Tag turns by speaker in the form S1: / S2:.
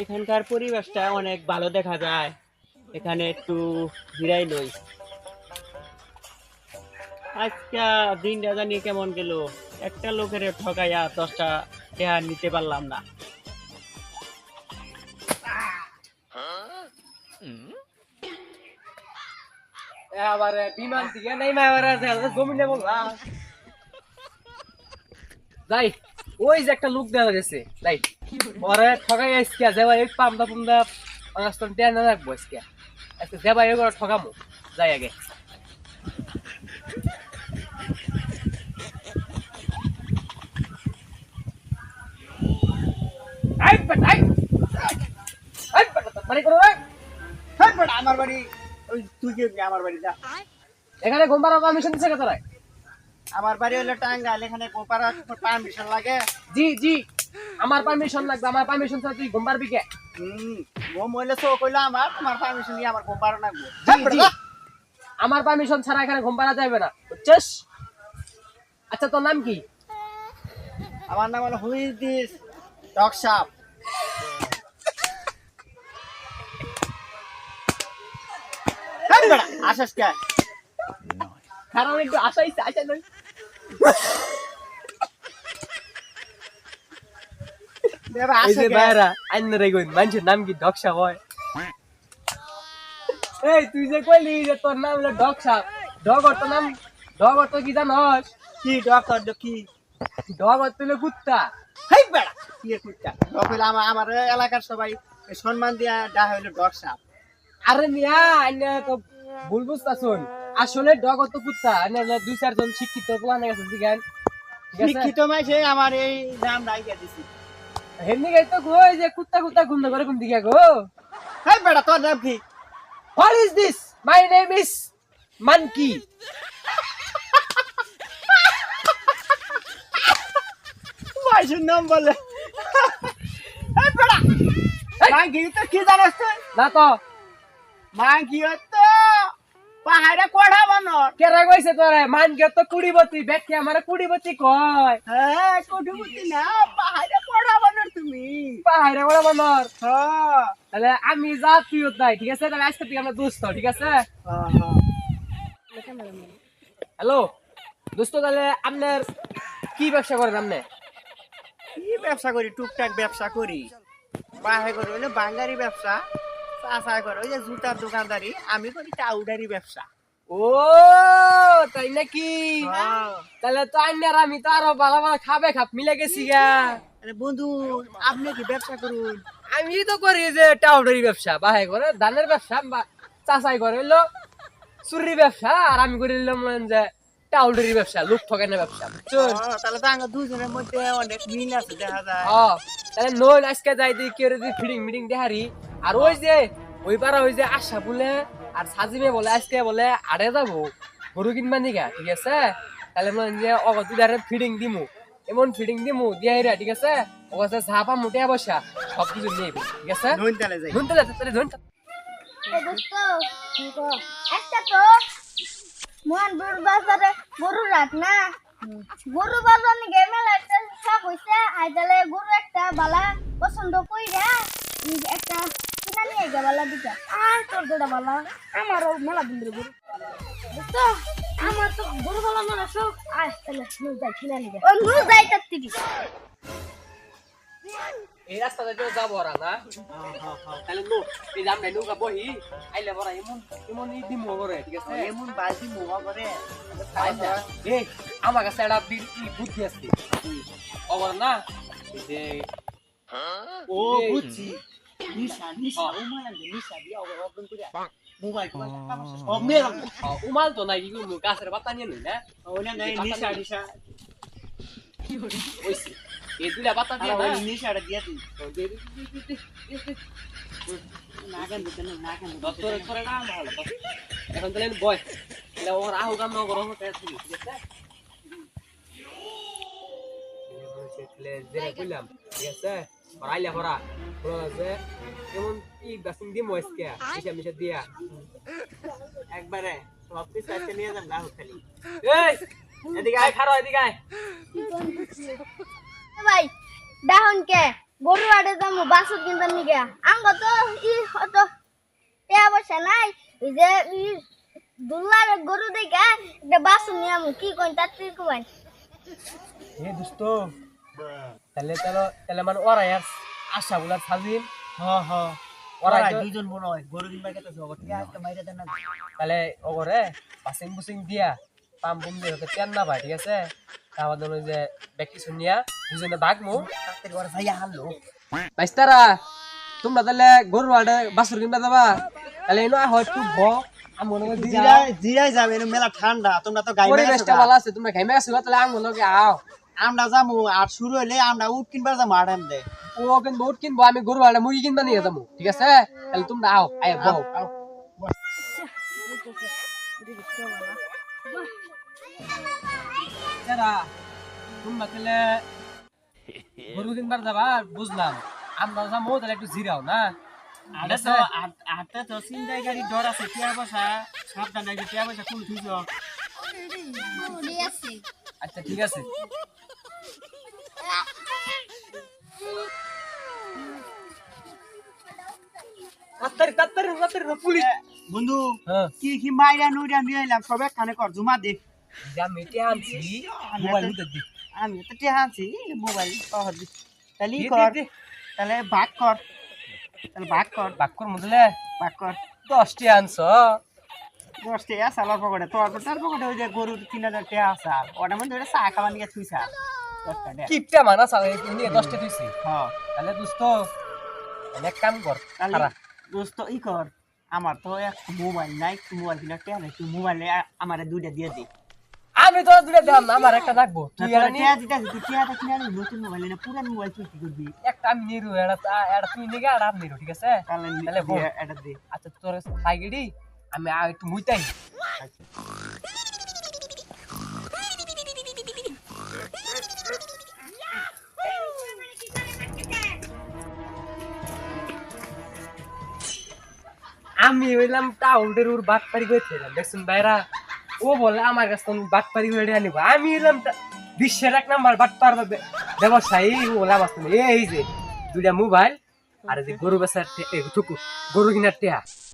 S1: এখানকার পরিবেশটা অনেক ভালো দেখা যায়। এখানে একটু ঘিরাই লই। আজকে দিনটা জানি কেমন গেল? একটা লোকের ঠকাইয়া দশটা টাকা নিতে পারলাম না।
S2: আবার বিমান থেকে নাই মা আবার জমিনে বললাম। যাই ওই যে একটা লুক দেওয়া গেছে। যাই পরে ঠকাই আজকে যাবা এই পামদা পামদা পাঁচটা টেন না রাখব আজকে। আজকে যাবা এগুলো ঠকামো যাই আগে। আই বেটা আই আই বেটা মানে করো রে
S1: হেই বেটা, আমার বাড়ি ওই তুই কি আমার বাড়ি যা।
S2: এখানে ঘুমবার পারমিশন দিছে কত রায়
S1: আমার বাড়ি হলো টাঙ্গাইল এখানে কোপারা পারমিশন লাগে।
S2: জি জি। আমার পারমিশন লাগবে আমার পারমিশন ছাড়া তুই ঘুমবার বিকে
S1: হুম ও মহিলা চোখ হইল আমার তোমার পারমিশন দিয়ে আমার কোপারা লাগবে।
S2: জি জি। আমার পারমিশন ছাড়া এখানে ঘুম পাড়া যাবে না বুঝছিস? আচ্ছা তোর নাম কি?
S1: আমার নাম হলো হুইজ দিস ডগ সাপ আসিস কে?
S2: কারণ একটু আশাইছে আশা নই। মানুষের নাম কি ডকসা হয় এই তুই যে কইলি যে তোর নাম হলো ডকসা তোর নাম তো কি জানস
S1: কি ডগ কর কি
S2: হলো কুত্তা
S1: হেই বেড়া কি কুত্তা ডগ আমার আমার এলাকার সবাই সম্মান দিয়া ডা হইল ডগ সাপ
S2: আরে মিয়া আইনে তো ভুল বুঝতাছুন আসলে ডগ অর্থ কুত্তা দুই চারজন শিক্ষিত প্লানে গেছে জিগান
S1: শিক্ষিত মাইছে আমার এই নাম রাইখা দিছি।
S2: হেমনি গাই তো কই যে কুত্তা কুত্তা ঘুম করে ঘুম দিকে গো?
S1: হেই বেটা তোর নাম কি?
S2: What is this my name is monkey
S1: মাইছের নাম বলে। হেই বেড়া মাঙ্কি তো কি জানাস তুই?
S2: না তো।
S1: মাঙ্কি তো পাহাড়ে কোড়া বানর
S2: কেরা কইছে তোরে? মানকে তো কুড়িবতী ব্যাখ্যা আমারে কুড়িবতী কয়।
S1: হ্যাঁ না পাহাড়ে কোড়া বানর তুমি?
S2: পাহাড়ে বড় বানর?
S1: হ্যাঁ
S2: তাহলে আমি যা তুইও তাই ঠিক আছে? তাহলে আজকে থেকে আমরা দোস্ত ঠিক আছে? হ্যালো? দোস্ত তাহলে আপনার কি ব্যবসা করেন আপনি
S1: কি ব্যবসা করি? টুকটাক ব্যবসা করি। বাহে করি হইলে বাঙ্গারি ব্যবসা চাষা করে ওই যে জুতার দোকানদারি আমি করি টাউডারি ব্যবসা।
S2: ও তাই নাকি?
S1: হ্যাঁ।
S2: তাহলে তো আইনার আমি তো আরও ভালো ভালো খাবে খাপ মিলে গেছি গা।
S1: আরে বন্ধু আপনি কি ব্যবসা করুন?
S2: আমি তো করি যে টাউডারি ব্যবসা বাহে করে ধানের ব্যবসা বা চাষাই করে হইল চুরির ব্যবসা আর আমি করে নিলাম যে টাউডারি ব্যবসা লোক ঠকানোর ব্যবসা
S1: তাহলে তো আমার দুজনের মধ্যে অনেক মিল আছে দেখা যায়।
S2: ও তাহলে নইল আজকে যাই দিই কেউ যদি ফিডিং মিটিং দেখারি। আর ওই যে ওই পারা ওই যে আশা বলে আর সাজিবে বলে আজকে বলে আড়ে যাব গরু কিনবা নিগা ঠিক আছে? তাহলে মনে যে অগত দুধারে ফিডিং দিমু এমন ফিডিং দিমু দিয়ে রে ঠিক আছে? ওগা ঝাপা মুটে বসা সব কিছু নিয়ে ঠিক আছে?
S1: নইন তালে যাই
S2: ধুনতে যাচ্ছে তাহলে
S3: দোস্ত একটা তো মোহনপুর বাজারে গরু রাখ না? গরু বাজার নিয়ে মেলা একটা হইছে আইতালে গরু একটা বালা পছন্দ কইরা গে বালা দিটা আর তোর দুটা বালা। আমারও মেলা দিন গরু দোস্ত আমার তো গরু বালা মেলা শখ। আয় তাহলে নু যাই কিনা নিয়ে ও নু যাই তার থেকে।
S2: এই রাস্তাটা দিয়ে যাব ওরা না? তাহলে নো এই জাম নাই নৌকা বহি আইলে বড়া এমন এমন ই দিমু করে ঠিক আছে?
S1: এমন বালতি মোয়া করে
S2: আচ্ছা, এই আমার কাছে একটা বুদ্ধি আছে। অবর না? যে।
S1: ও বুঝছি।
S2: উমাল তো নাই গাছের পাতা নিয়ে নই না এই দুইটা পাতা দিয়ে
S1: নিশাটা দিয়া তুই।
S2: এখন তাহলে বয় ওর আহু গান নগর ঠিক আছে ঠিক আছে পড়াইলে পড়া পড়া আছে যেমন ই বাসিং দি ময়েসকে মিশা মিশা দিয়া।
S1: একবারে সব কিছু আজকে নিয়ে যান না খালি।
S2: এই এদিকে আয় খারো এদিকে আয়।
S3: ভাই ডাহন কে গরু আড়ে যাব বাসুর কিনতে নিগে আঙ্গ তো ই হত টেয়া পয়সা নাই। যে ই দুলার গরু দেখে একটা বাসুর নিয়ে আমি কি কই তার তুই কই
S2: এ দোস্ত তাহলে তাহলে তাহলে মানে ওরা আর আশা বলার সাজিন
S1: হ হ।
S2: ওরা
S1: ওরা দুইজন মনে হয় গরু কিনবার গেছে সব ঠিক আছে মাইরে দেন না।
S2: তাহলে ওগরে পাসিং বুসিং দিয়া পাম বুম দিয়ে হতে তেন না ভাই ঠিক আছে? তারপর ধরো যে ব্যক্তি শুনিয়া দুজনে বাঘমু
S1: তাড়াতাড়ি ওরা যাইয়া হারলো
S2: বাইস্তারা তোমরা তাহলে গরু আড়ে বাসুর কিনবা যাবা। তাহলে এনো হয় একটু ব। আমি করি
S1: জিরাই জিরাই যাবে এনে মেলা ঠান্ডা তোমরা তো গাই
S2: পরিবেশটা ভালো আছে তোমরা ঘাইমে গেছো তাহলে আমি করি আও।
S1: আমরা যামু আর শুরু হইলে আমরা উঠ কিনবার যাব আড়াম দে
S2: ও কিনবো উঠ কিনবো আমি গরু আড়ে মুরগি কিনবা নিয়ে যাব ঠিক আছে? তাহলে তোমরা আও আয় বউ এরা তোমরা তাহলে গরু কিনবার যাবা বুঝলাম। আমরা যাব তাহলে একটু জিরাও না?
S1: আরে তো আটটা তো চিন্তাই গাড়ি ডর আছে টিয়া পয়সা সাবধান আছে টিয়া পয়সা কোন থুইছ।
S2: আচ্ছা ঠিক আছে। তাড়াতাড়ি তাড়াতাড়ি তাড়াতাড়ি না, পুলিশ।
S1: বন্ধু
S2: হ্যাঁ।
S1: কি কি মাইরা নুইরা নিয়ে এলাম সব একখানে কর জুমা দে।
S2: যা মেটে আনছি মোবাইল নিতে দি।
S1: আমি তো টিয়া আনছি মোবাইল কর দি। তাহলে কর। তাহলে ভাগ কর তাহলে ভাগ কর।
S2: বাক্কর মধ্যে
S1: ভাগ কর।
S2: দশটি আনছ।
S1: দশ টিয়া সালার পকেটে। তোর তার পকেটে ওই যে গরু তিন হাজার টিয়া আসাল ওটার মধ্যে ওটা চা খাবার নিয়ে থুই দশটা টিয়া
S2: কিপটা মানা চালে নিয়ে দশটা দিছি
S1: হ্যাঁ।
S2: তাহলে দোস্ত এক কাম কর
S1: তাহলে দোস্ত ই কর। আমার তো এক মোবাইল নাই মোবাইল কিনা টিয়া নাই তুই মোবাইলে আমার দুইটা দিয়ে দে।
S2: আমি তো দুইটা দিলাম না আমার একটা রাখব তুই এটা নিয়ে
S1: টিয়া দিতে তুই টিয়াটা কিনে আনি নতুন মোবাইল না পুরান মোবাইল তুই কি করবি?
S2: একটা আমি নিরু এটা এটা তুই নিগা আর আমি নিরু ঠিক আছে?
S1: তাহলে। এটা দে।
S2: আচ্ছা তোর সাইকেলই আমি আর একটু মুইতাই। আমি হইলাম টাউন্ডের ওর বাটপারি থাকলাম দেখছেন ভাইরা ও বলে, আমার কাছে তুমি বাটপারি করে আনিব আমি হইলাম বিশ্বের এক নাম্বার বাটপার ব্যব- ব্যবসায়ী ও বলে, আমার এই যে দুইটা মোবাইল, আর যে গরু বেচার গরু কিনার টেয়া